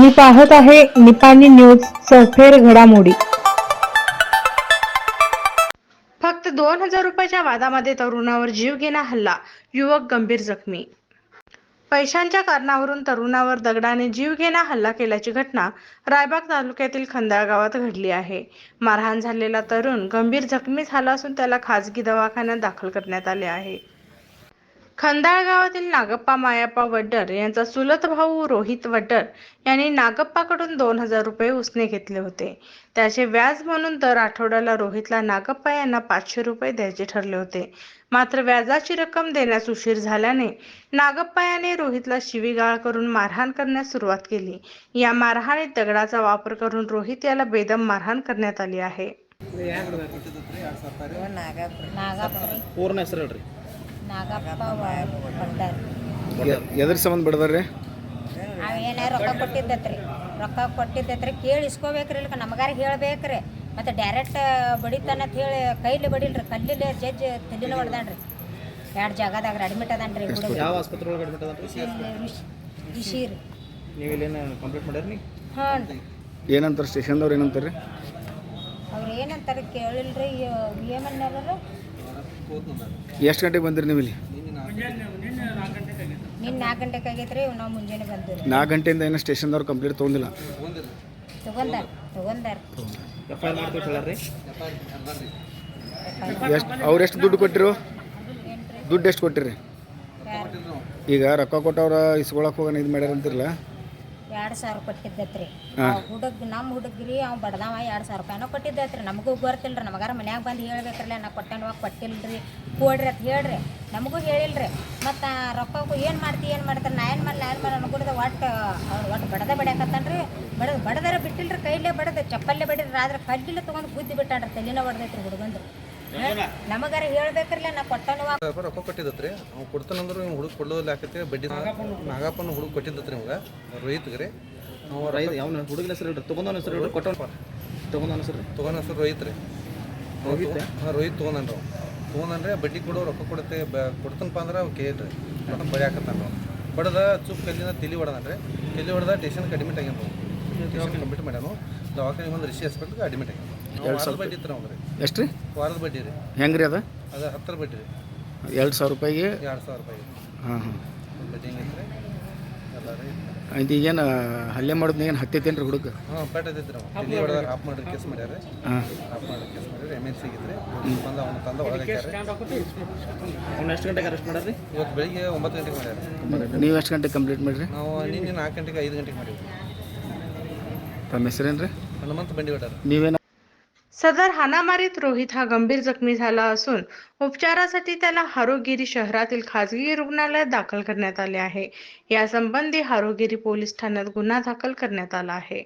तुम्ही पाहत आहे निपाणी न्यूज सफेर घडामोडी. फक्त दोन हजार रुपयाच्या वादामध्ये तरुणावर जीवघेणा हल्ला युवक गंभीर जखमी. पैशांच्या कारणावरून तरुणावर दगडाने जीवघेणा हल्ला केल्याची घटना रायबाग तालुक्यातील खंदाळ गावात घडली आहे. मारहाण झालेला तरुण गंभीर जखमी झाला असून त्याला खाजगी दवाखान्यात दाखल करण्यात आले आहे. खंदाळ गावातील नागप्पा मायाप्पा वड्डर यांचा चुलत भाऊ रोहित वड्डर यांनी नागप्पाकडून दोन हजार रुपये उसने घेतले होते. त्याचे व्याज म्हणून दर आठवड्याला रोहितला नागप्पा यांना पाचशे रुपये द्यायचे ठरले होते. मात्र व्याजाची रक्कम देण्यास उशीर झाल्याने नागप्पा याने रोहितला शिवीगाळ करून मारहाण करण्यास सुरुवात केली. या मारहाणीत दगडाचा वापर करून रोहित याला बेदम मारहाण करण्यात आली आहे. पूर्ण ನಾಗಪ್ಪ ಬಂದಾರ ಎದ್ರ ಸಂಬಂಧ ಬಿಡದಾರ್ರಿ? ಅವ ಏನೇ ರೊಕ್ಕ ಕೊಟ್ಟಿದ್ದತ್ರಿ. ರೊಕ್ಕ ಕೊಟ್ಟಿದ್ದತ್ರಿ ಕೇಳಿ ಇಲ್ಲ ಇಲ್ಕ ನಮಗಾರ ಹೇಳ್ಬೇಕ್ರಿ. ಮತ್ತು ಡೈರೆಕ್ಟ್ ಬಡಿತಾನ ಅಂತ ಹೇಳಿ ಕೈಲಿ ಬಡಿಲ್ರಿ ಕಲ್ಲಿಲೆ ಜಜ್ಜಿ ತಲೆನ ಹೊಡ್ದಾನ್ರಿ. ಎರಡು ಜಾಗದಾಗ ಅಡ್ಮಿಟ್ ಅದಾನ್ರಿ ಯಾವ ಆಸ್ಪತ್ರೆ ಒಳಗೆ ಅಡ್ಮಿಟ್ ಅದ ರಿಶೀರ್ ನೀವು ಇಲ್ಲೇನು ಕಂಪ್ಲೀಟ್ ಮಾಡ್ಯಾರ ನೀ ಹಾಂ ರೀ. ಏನಂತಾರ ಸ್ಟೇಷನ್ದವ್ರು ಏನಂತಾರ್ರಿ? ಅವ್ರು ಏನಂತಾರೆ ಕೇಳಿಲ್ರಿ ಏಮನ್ನಾರ ಎಷ್ಟು ಗಂಟೆಗೆ ಬಂದಿರಿ ನೀವು ಇಲ್ಲಿ? ನಿನ್ನ ನಾಲ್ಕು ಗಂಟೆಗೆ ಆಗೈತ್ರಿ ನಾವು ಮುಂಜಾನೆ ಬಂದಿರಿ ನಾಲ್ಕು ಗಂಟೆಯಿಂದ ಏನೋ ಸ್ಟೇಷನ್ದವ್ರು ಕಂಪ್ಲೀಟ್ ತೊಗೊಂಡಿಲ್ಲ. ತಗೊಂಡಾರ ತಗೊಂಡಾರ. ಎಷ್ಟು ಅವ್ರು ಎಷ್ಟು ದುಡ್ಡು ಕೊಟ್ಟಿರು? ದುಡ್ಡು ಎಷ್ಟು ಕೊಟ್ಟಿರಿ? ಈಗ ರೊಕ್ಕ ಕೊಟ್ಟವ್ರ ಇಸ್ಕೊಳಕ್ಕೆ ಹೋಗೋಣ ಇದು ಮಾಡ್ಯಾರ ಅಂತಿರಲ್ಲ ಎರಡು ಸಾವಿರ ಕೊಟ್ಟಿದ್ದತ್ರಿ. ಹುಡುಗ ನಮ್ಮ ಹುಡುಗ್ರಿ ಅವ್ ಬಡದಾವ ಎರಡು ಸಾವಿರ ರೂಪಾಯಿನೋ ಕೊಟ್ಟಿದ್ದತ್ರಿ. ನಮಗೂ ಗೊತ್ತಿಲ್ರಿ ನಮಗಾರ ಮನ್ಯಾಗ ಬಂದು ಹೇಳ್ಬೇಕ್ರಲ್ಲ ನಾ ಕೊಟ್ಟೇನವ ಕೊಟ್ಟಿಲ್ರಿ ಕೊಡ್ರಿ ಅಂತ ಹೇಳ್ರಿ. ನಮಗೂ ಹೇಳಿಲ್ರಿ. ಮತ್ತು ರೊಕ್ಕಕ್ಕೂ ಏನು ಮಾಡ್ತಿ ಏನು ಮಾಡ್ತಾರೆ ನಾ ಏನು ಮಾಡಲಿ ಏನು ಮಾಡಿ ಅನ್ಕೊಡ್ದೆ ಒಟ್ಟು ಅವ್ರು ಒಟ್ಟು ಬಡದ ಬಡ್ಯಾಕತ್ತಾನ್ರಿ ಬಡದ ಬಡದಾರ ಬಿಟ್ಟಿಲ್ರಿ ಕೈಲೇ ಬಡದ ಚಪ್ಪಲ್ಲೇ ಬಡಿದ್ರಿ ಆದ್ರೆ ಕಲ್ಲಿಲ್ಲ ತೊಗೊಂಡು ಬುದ್ಧಿ ಬಿಟ್ಟಾಡ್ರಿ ತಲೆನ ಹೊಡೆದೈತ್ರಿ ಹುಡುಗಂದು ನಮಗಾರ ಹೇಳ್ಬೇಕ್ರಲ್ಲ ನಾ ಕೊಟ್ಟನವ ರೊಕ್ಕ ಕೊಟ್ಟಿದ್ದತ್ರಿ. ಅವ್ನು ಕೊಡ್ತಾನಂದ್ರೆ ಇವ್ನು ಹುಡುಗ ಕೊಡೋದಿಲ್ಲ ಆಕತಿ ಬಡ್ಡಿ ನಾಗಪ್ಪನ ಹುಡುಗ ಕೊಟ್ಟಿದ್ದತ್ರಿ ನಿಮ್ಗೆ ರೋಹಿತ್ಗೆ ರೀ. ಅವ ರೈತ ಯಾವ ಹುಡುಗನ ಹೆಸರು ಹೇಳ್ರಿ ತೊಗೊಂಡವನ ಹೆಸರು ಹೇಳ್ರಿ ಕೊಟ್ಟವನ ತೊಗೊಂಡವನ ಹೆಸರು ತೊಗೊಂಡ ಹೆಸರು ರೋಹಿತ್ ರೀ. ರೋಹಿತ್ ಹಾಂ ರೋಹಿತ್ ತೊಗೊಂಡನ್ರಿ ಅವ್ನು. ತೊಗೊಂಡನ್ರಿ ಬಡ್ಡಿ ಕೊಡೋ ರೊಕ್ಕ ಕೊಡುತ್ತೆ ಬ ಕೊಡ್ತಾನಪ್ಪ ಅಂದ್ರೆ ಅವ್ ಕೇಳ್ರಿ. ಮತ್ತೆ ಬಡಿ ಹಾಕತ್ತಾನ ಬಡದ ಚುಪ್ ಕಲ್ಲಿನ ತಲಿ ಹೊಡೆದನ್ರಿ ತಲಿ ಹೊಡೆದ ಟೇಷನ್ಗೆ ಅಡ್ಮಿಟ್ ಆಗ್ಯಾನ ಟೇಷನ್ ಅಡ್ಮಿಟ್ ಮಾಡ್ಯಾನು ದವಾಖಾನೆ ಒಂದು ರಿಷಿ ಹಾಸ್ಪಿಟ್ಲ್ಗೆ ಅಡ್ಮಿಟ್ ಆಗ್ಯಾನ ವಾರದ ಬಡ್ಡಿ ಇತ್ತು ಅವ್ರಿ ಎಷ್ಟು ರೀ ವಾರದ ಬಡ್ಡಿ ರೀ. ಹೆಂಗೆ ರೀ ಅದ? ಅದು ಹತ್ತರ ಬಡ್ಡಿ ರೀ. ಎರಡು ಸಾವಿರ ರೂಪಾಯಿಗೆ? ಎರಡು ಸಾವಿರ ರೂಪಾಯಿ. ಹಾಂ ಹಾಂ. ಬಡ್ಡಿ ಹೆಂಗೈತ್ರಿ ಎಲ್ಲ ರೀ. ಆಯ್ತು ಈಗೇನು ಹಲ್ಲೆ ಮಾಡೋದು ಏನು ಹತ್ತೈತೇನು ರೀ ಹುಡುಗ? ಹಾಂ ಪೇಟ ಐತ್ರಿ ನಾವು ಇಲ್ಲಿ ಹೊಡೆದಾಗ ಆಫ್ ಮಾಡಿರಿ ಕೇಸ್ ಮಾಡ್ಯಾರ. ಹಾಂ. ಆಫ್ ಮಾಡಿರಿ ಕೇಸ್ ಮಾಡ್ಯಾರ. ಎಂ ಎಲ್ ಸಿ ಇದ್ರಿ ಬಂದ ಅವ್ನು ತಂದ ಒಳಗೆ ಅವ್ನು ಎಷ್ಟು ಗಂಟೆಗೆ ಅರೆಸ್ಟ್ ಮಾಡ್ಯಾರ ರೀ ಇವತ್ತು ಬೆಳಿಗ್ಗೆ ಒಂಬತ್ತು ಗಂಟೆಗೆ ಮಾಡ್ಯಾರ. ನೀವು ಎಷ್ಟು ಗಂಟೆಗೆ ಕಂಪ್ಲೀಟ್ ಮಾಡಿರಿ? ನಾವು ನಿನ್ನೆ ನಾಲ್ಕು ಗಂಟೆಗೆ ಐದು ಗಂಟೆಗೆ ಮಾಡಿವಿ ತಮ್ಮ ಹೆಸರೇನು ರೀ ಹನುಮಂತ ಬಂಡಿ ಹೊಡ್ಯಾರ. ನೀವೇನು सदर हाणामारीत रोहित हा गंभीर जखमी झाला असून उपचारासाठी त्याला हारोगिरी शहरातील खाजगी रुग्णालयात दाखल करण्यात आले आहे. यासंबंधी हारोगिरी पोलीस ठाण्यात गुन्हा दाखल करण्यात आला आहे.